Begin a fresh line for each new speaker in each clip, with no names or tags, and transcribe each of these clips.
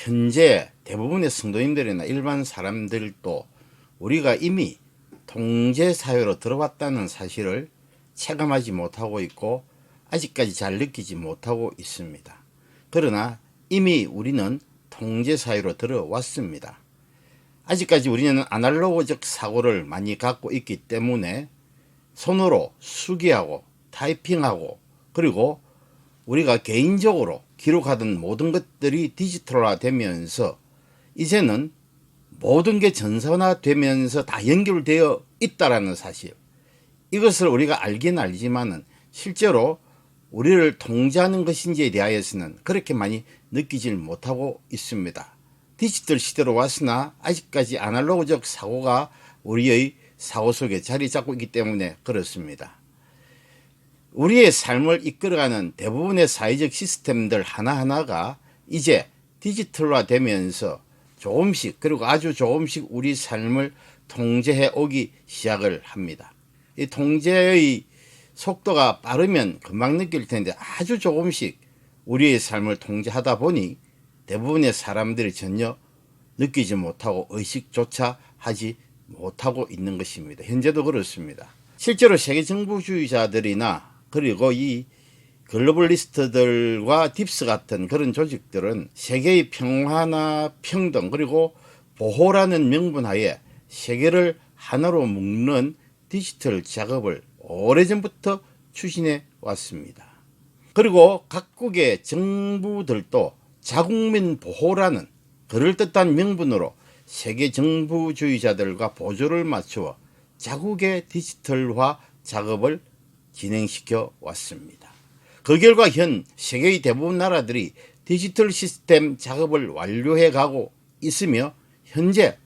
현재 대부분의 성도님들이나 일반 사람들도 우리가 이미 통제 사회로 들어왔다는 사실을 체감하지 못하고 있고 아직까지 잘 느끼지 못하고 있습니다. 그러나 이미 우리는 통제 사회로 들어왔습니다. 아직까지 우리는 아날로그적 사고를 많이 갖고 있기 때문에 손으로 수기하고 타이핑하고 그리고 우리가 개인적으로 기록하던 모든 것들이 디지털화 되면서 이제는 모든 게 전산화되면서 다 연결되어 있다라는 사실. 이것을 우리가 알긴 알지만은 실제로 우리를 통제하는 것인지에 대하여서는 그렇게 많이 느끼질 못하고 있습니다. 디지털 시대로 왔으나 아직까지 아날로그적 사고가 우리의 사고 속에 자리 잡고 있기 때문에 그렇습니다. 우리의 삶을 이끌어가는 대부분의 사회적 시스템들 하나하나가 이제 디지털화 되면서 조금씩 그리고 아주 조금씩 우리 삶을 통제해 오기 시작을 합니다. 이 통제의 속도가 빠르면 금방 느낄 텐데 아주 조금씩 우리의 삶을 통제하다 보니 대부분의 사람들이 전혀 느끼지 못하고 의식조차 하지 못하고 있는 것입니다. 현재도 그렇습니다. 실제로 세계 정부주의자들이나 그리고 이 글로벌리스트들과 딥스 같은 그런 조직들은 세계의 평화나 평등 그리고 보호라는 명분 하에 세계를 하나로 묶는 디지털 작업을 오래전부터 추진해 왔습니다. 그리고 각국의 정부들도 자국민 보호라는 그럴듯한 명분으로 세계 정부주의자들과 보조를 맞추어 자국의 디지털화 작업을 진행시켜 왔습니다. 그 결과 현 세계의 대부분 나라들이 디지털 시스템 작업을 완료해 가고 있으며 현재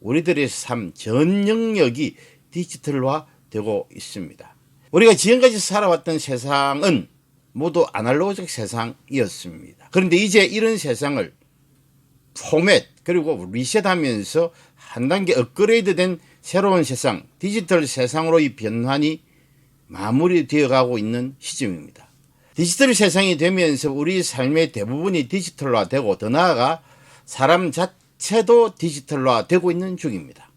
우리들의 삶 전 영역이 디지털화 되고 있습니다. 우리가 지금까지 살아왔던 세상은 모두 아날로그적 세상이었습니다. 그런데 이제 이런 세상을 포맷 그리고 리셋하면서 한 단계 업그레이드된 새로운 세상, 디지털 세상으로의 변환이 마무리되어 가고 있는 시점입니다. 디지털 세상이 되면서 우리 삶의 대부분이 디지털화되고 더 나아가 사람 자체도 디지털화되고 있는 중입니다.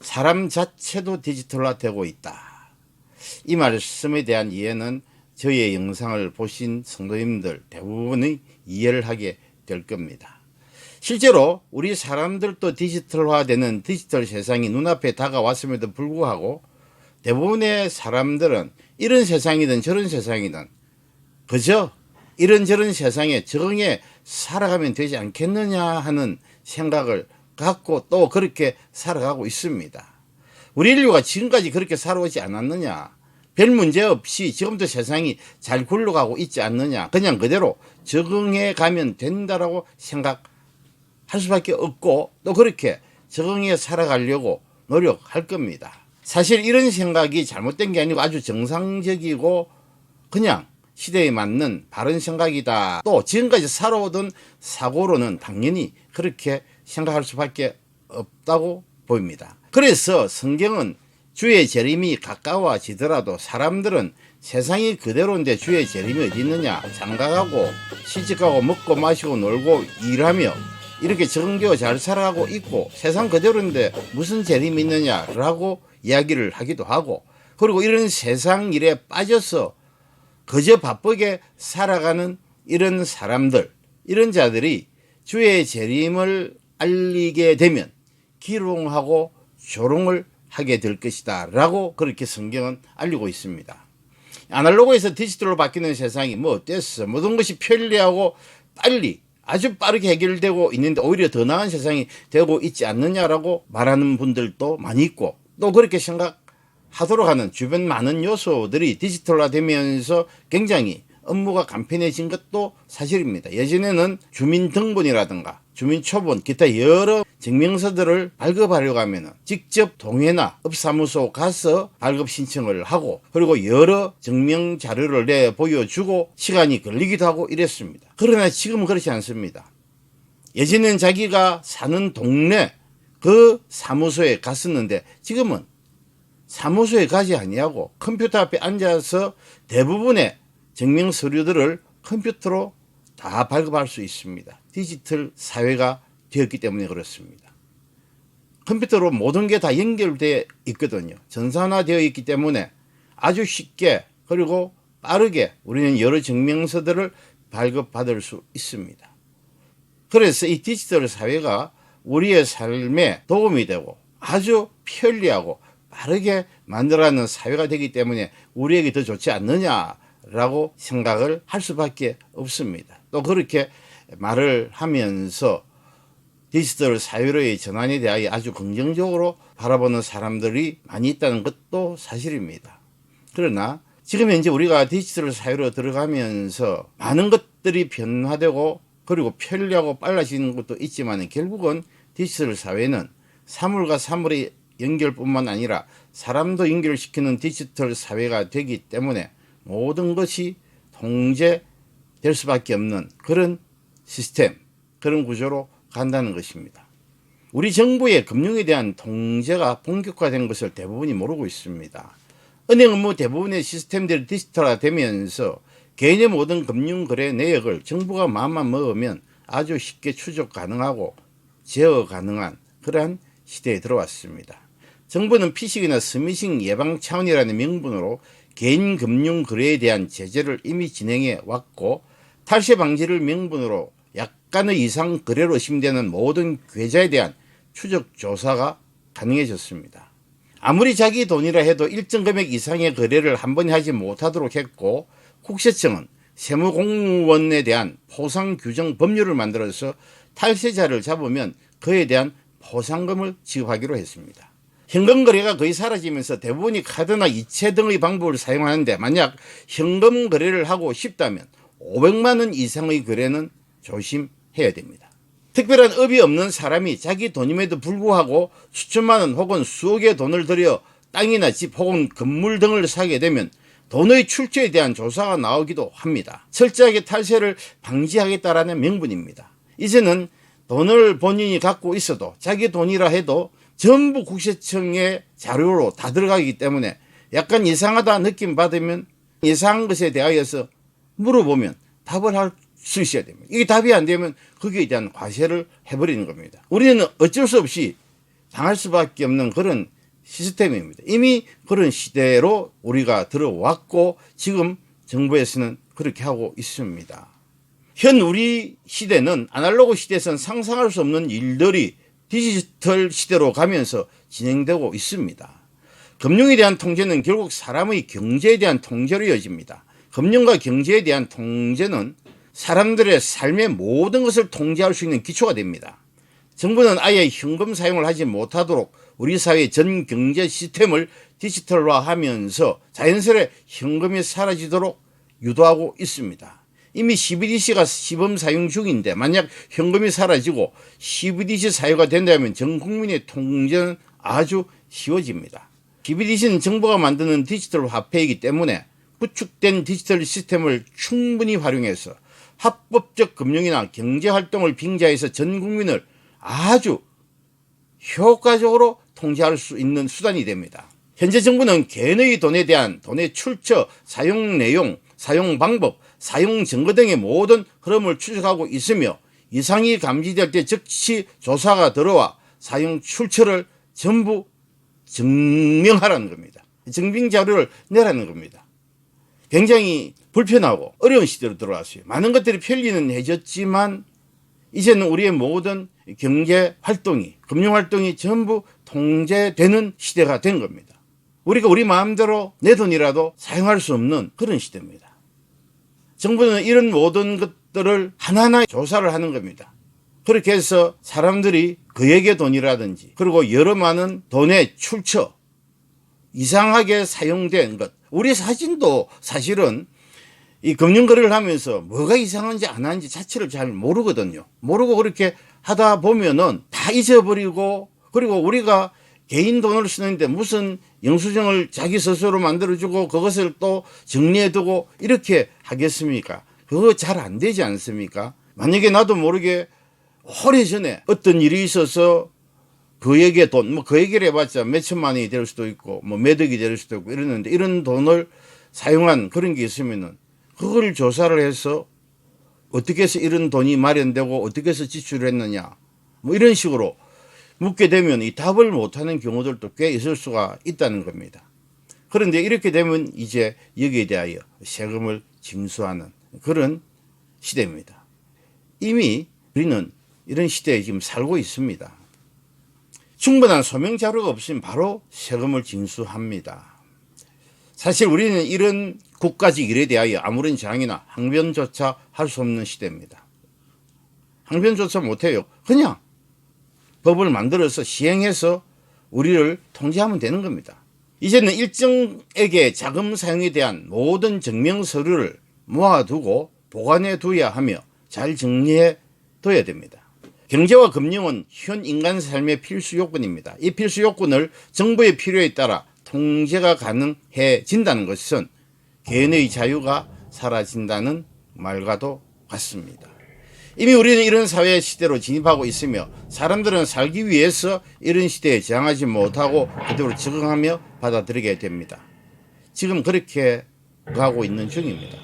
사람 자체도 디지털화되고 있다. 이 말씀에 대한 이해는 저의 영상을 보신 성도님들 대부분의 이해를 하게 될 겁니다. 실제로 우리 사람들도 디지털화되는 디지털 세상이 눈앞에 다가왔음에도 불구하고 대부분의 사람들은 이런 세상이든 저런 세상이든 그저 이런저런 세상에 적응해 살아가면 되지 않겠느냐 하는 생각을 갖고 또 그렇게 살아가고 있습니다. 우리 인류가 지금까지 그렇게 살아오지 않았느냐? 별 문제 없이 지금도 세상이 잘 굴러가고 있지 않느냐? 그냥 그대로 적응해 가면 된다라고 생각할 수밖에 없고 또 그렇게 적응해 살아가려고 노력할 겁니다. 사실 이런 생각이 잘못된 게 아니고 아주 정상적이고 그냥 시대에 맞는 바른 생각이다. 또 지금까지 살아오던 사고로는 당연히 그렇게 생각할 수밖에 없다고 보입니다. 그래서 성경은 주의 재림이 가까워지더라도 사람들은 세상이 그대로인데 주의 재림이 어디 있느냐 장가가고 시집가고 먹고 마시고 놀고 일하며 이렇게 정겨 잘 살아가고 있고 세상 그대로인데 무슨 재림이 있느냐라고 이야기를 하기도 하고 그리고 이런 세상 일에 빠져서 그저 바쁘게 살아가는 이런 사람들 이런 자들이 주의 재림을 알리게 되면 기롱하고 조롱을 하게 될 것이다 라고 그렇게 성경은 알리고 있습니다. 아날로그에서 디지털로 바뀌는 세상이 뭐 어땠어 모든 것이 편리하고 빨리 아주 빠르게 해결되고 있는데 오히려 더 나은 세상이 되고 있지 않느냐라고 말하는 분들도 많이 있고 또 그렇게 생각하도록 하는 주변 많은 요소들이 디지털화 되면서 굉장히 업무가 간편해진 것도 사실입니다. 예전에는 주민등본이라든가 주민초본 기타 여러 증명서들을 발급하려고 하면 직접 동해나 업사무소 가서 발급 신청을 하고 그리고 여러 증명 자료를 내 보여주고 시간이 걸리기도 하고 이랬습니다. 그러나 지금은 그렇지 않습니다. 예전엔 자기가 사는 동네 그 사무소에 갔었는데 지금은 사무소에 가지 아니하고 컴퓨터 앞에 앉아서 대부분의 증명 서류들을 컴퓨터로 다 발급할 수 있습니다. 디지털 사회가 되었기 때문에 그렇습니다. 컴퓨터로 모든 게 다 연결되어 있거든요. 전산화되어 있기 때문에 아주 쉽게 그리고 빠르게 우리는 여러 증명서들을 발급받을 수 있습니다. 그래서 이 디지털 사회가 우리의 삶에 도움이 되고 아주 편리하고 빠르게 만들어가는 사회가 되기 때문에 우리에게 더 좋지 않느냐라고 생각을 할 수밖에 없습니다. 또 그렇게 말을 하면서 디지털 사회로의 전환에 대하여 아주 긍정적으로 바라보는 사람들이 많이 있다는 것도 사실입니다. 그러나 지금 현재 우리가 디지털 사회로 들어가면서 많은 것들이 변화되고 그리고 편리하고 빨라지는 것도 있지만 결국은 디지털 사회는 사물과 사물의 연결뿐만 아니라 사람도 연결시키는 디지털 사회가 되기 때문에 모든 것이 통제될 수밖에 없는 그런 시스템, 그런 구조로 간다는 것입니다. 우리 정부의 금융에 대한 통제가 본격화된 것을 대부분이 모르고 있습니다. 은행 업무 대부분의 시스템들이 디지털화되면서 개인의 모든 금융 거래 내역을 정부가 마음만 먹으면 아주 쉽게 추적 가능하고 제어 가능한 그러한 시대에 들어왔습니다. 정부는 피싱이나 스미싱 예방 차원이라는 명분으로 개인 금융 거래에 대한 제재를 이미 진행해 왔고 탈세 방지를 명분으로 약간의 이상 거래로 의심되는 모든 계좌에 대한 추적 조사가 가능해졌습니다. 아무리 자기 돈이라 해도 일정 금액 이상의 거래를 한 번에 하지 못하도록 했고 국세청은 세무공무원에 대한 포상 규정 법률을 만들어서 탈세자를 잡으면 그에 대한 포상금을 지급하기로 했습니다. 현금 거래가 거의 사라지면서 대부분이 카드나 이체 등의 방법을 사용하는데 만약 현금 거래를 하고 싶다면 500만 원 이상의 거래는 조심해야 됩니다. 특별한 업이 없는 사람이 자기 돈임에도 불구하고 수천만 원 혹은 수억의 돈을 들여 땅이나 집 혹은 건물 등을 사게 되면 돈의 출처에 대한 조사가 나오기도 합니다. 철저하게 탈세를 방지하겠다라는 명분입니다. 이제는 돈을 본인이 갖고 있어도 자기 돈이라 해도 전부 국세청의 자료로 다 들어가기 때문에 약간 이상하다 느낌 받으면 이상한 것에 대하여서 물어보면 답을 할 수 있어야 됩니다. 이게 답이 안 되면 거기에 대한 과세를 해버리는 겁니다. 우리는 어쩔 수 없이 당할 수밖에 없는 그런 시스템입니다. 이미 그런 시대로 우리가 들어왔고 지금 정부에서는 그렇게 하고 있습니다. 현 우리 시대는 아날로그 시대에서는 상상할 수 없는 일들이 디지털 시대로 가면서 진행되고 있습니다. 금융에 대한 통제는 결국 사람의 경제에 대한 통제로 이어집니다. 금융과 경제에 대한 통제는 사람들의 삶의 모든 것을 통제할 수 있는 기초가 됩니다. 정부는 아예 현금 사용을 하지 못하도록 우리 사회의 전 경제 시스템을 디지털화하면서 자연스레 현금이 사라지도록 유도하고 있습니다. 이미 CBDC가 시범 사용 중인데 만약 현금이 사라지고 CBDC 사유가 된다면 전 국민의 통제는 아주 쉬워집니다. CBDC는 정부가 만드는 디지털 화폐이기 때문에 구축된 디지털 시스템을 충분히 활용해서 합법적 금융이나 경제 활동을 빙자해서 전 국민을 아주 효과적으로 통제할 수 있는 수단이 됩니다. 현재 정부는 개인의 돈에 대한 돈의 출처, 사용 내용, 사용 방법, 사용 증거 등의 모든 흐름을 추적하고 있으며 이상이 감지될 때 즉시 조사가 들어와 사용 출처를 전부 증명하라는 겁니다. 증빙 자료를 내라는 겁니다. 굉장히 불편하고 어려운 시대로 들어왔어요. 많은 것들이 편리는 해졌지만 이제는 우리의 모든 경제 활동이, 금융 활동이 전부 통제되는 시대가 된 겁니다. 우리가 우리 마음대로 내 돈이라도 사용할 수 없는 그런 시대입니다. 정부는 이런 모든 것들을 하나하나 조사를 하는 겁니다. 그렇게 해서 사람들이 그에게 돈이라든지 그리고 여러 많은 돈의 출처, 이상하게 사용된 것, 우리 사진도 사실은 이 금융거래를 하면서 뭐가 이상한지 안 하는지 자체를 잘 모르거든요. 모르고 그렇게 하다 보면은 다 잊어버리고 그리고 우리가 개인 돈을 쓰는데 무슨 영수증을 자기 스스로 만들어주고 그것을 또 정리해두고 이렇게 하겠습니까? 그거 잘 안 되지 않습니까? 만약에 나도 모르게 오래전에 어떤 일이 있어서 그에게 돈, 뭐 그 얘기를 해봤자 몇천만 원이 될 수도 있고 뭐 매덕이 될 수도 있고 이러는데 이런 돈을 사용한 그런 게 있으면은 그걸 조사를 해서 어떻게 해서 이런 돈이 마련되고 어떻게 해서 지출을 했느냐 뭐 이런 식으로 묻게 되면 이 답을 못하는 경우들도 꽤 있을 수가 있다는 겁니다. 그런데 이렇게 되면 이제 여기에 대하여 세금을 징수하는 그런 시대입니다. 이미 우리는 이런 시대에 지금 살고 있습니다. 충분한 소명 자료가 없으면 바로 세금을 징수합니다. 사실 우리는 이런 국가직 일에 대하여 아무런 저항이나 항변조차 할 수 없는 시대입니다. 항변조차 못해요. 그냥 법을 만들어서 시행해서 우리를 통제하면 되는 겁니다. 이제는 일정에게 자금 사용에 대한 모든 증명 서류를 모아두고 보관해 두어야 하며 잘 정리해 둬야 됩니다. 경제와 금융은 현 인간 삶의 필수 요건입니다. 이 필수 요건을 정부의 필요에 따라 통제가 가능해진다는 것은 개인의 자유가 사라진다는 말과도 같습니다. 이미 우리는 이런 사회 시대로 진입하고 있으며 사람들은 살기 위해서 이런 시대에 저항하지 못하고 그대로 적응하며 받아들이게 됩니다. 지금 그렇게 가고 있는 중입니다.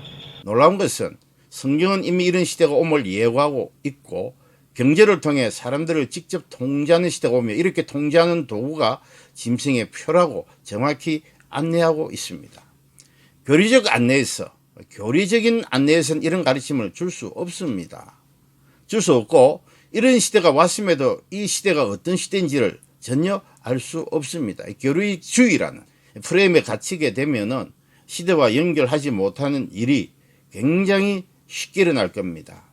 놀라운 것은 성경은 이미 이런 시대가 옴을 예고하고 있고 경제를 통해 사람들을 직접 통제하는 시대가 오며 이렇게 통제하는 도구가 짐승의 표라고 정확히 안내하고 있습니다. 교리적 안내에서 교리적인 안내에서는 이런 가르침을 줄 수 없습니다. 줄 수 없고 이런 시대가 왔음에도 이 시대가 어떤 시대인지를 전혀 알 수 없습니다. 교리주의라는 프레임에 갇히게 되면은 시대와 연결하지 못하는 일이 굉장히 쉽게 일어날 겁니다.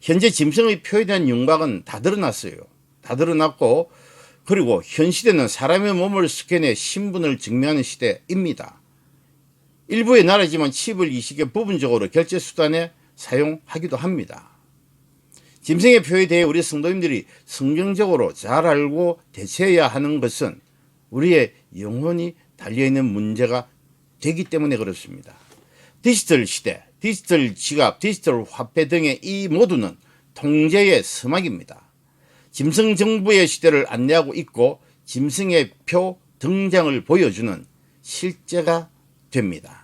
현재 짐승의 표에 대한 윤곽은 다 드러났어요. 다 드러났고 그리고 현 시대는 사람의 몸을 스캔해 신분을 증명하는 시대입니다. 일부의 나라지만 칩을 이 시기에 부분적으로 결제 수단에 사용하기도 합니다. 짐승의 표에 대해 우리 성도님들이 성경적으로 잘 알고 대처해야 하는 것은 우리의 영혼이 달려있는 문제가 되기 때문에 그렇습니다. 디지털 시대, 디지털 지갑, 디지털 화폐 등의 이 모두는 통제의 서막입니다. 짐승 정부의 시대를 안내하고 있고 짐승의 표 등장을 보여주는 실제가 됩니다.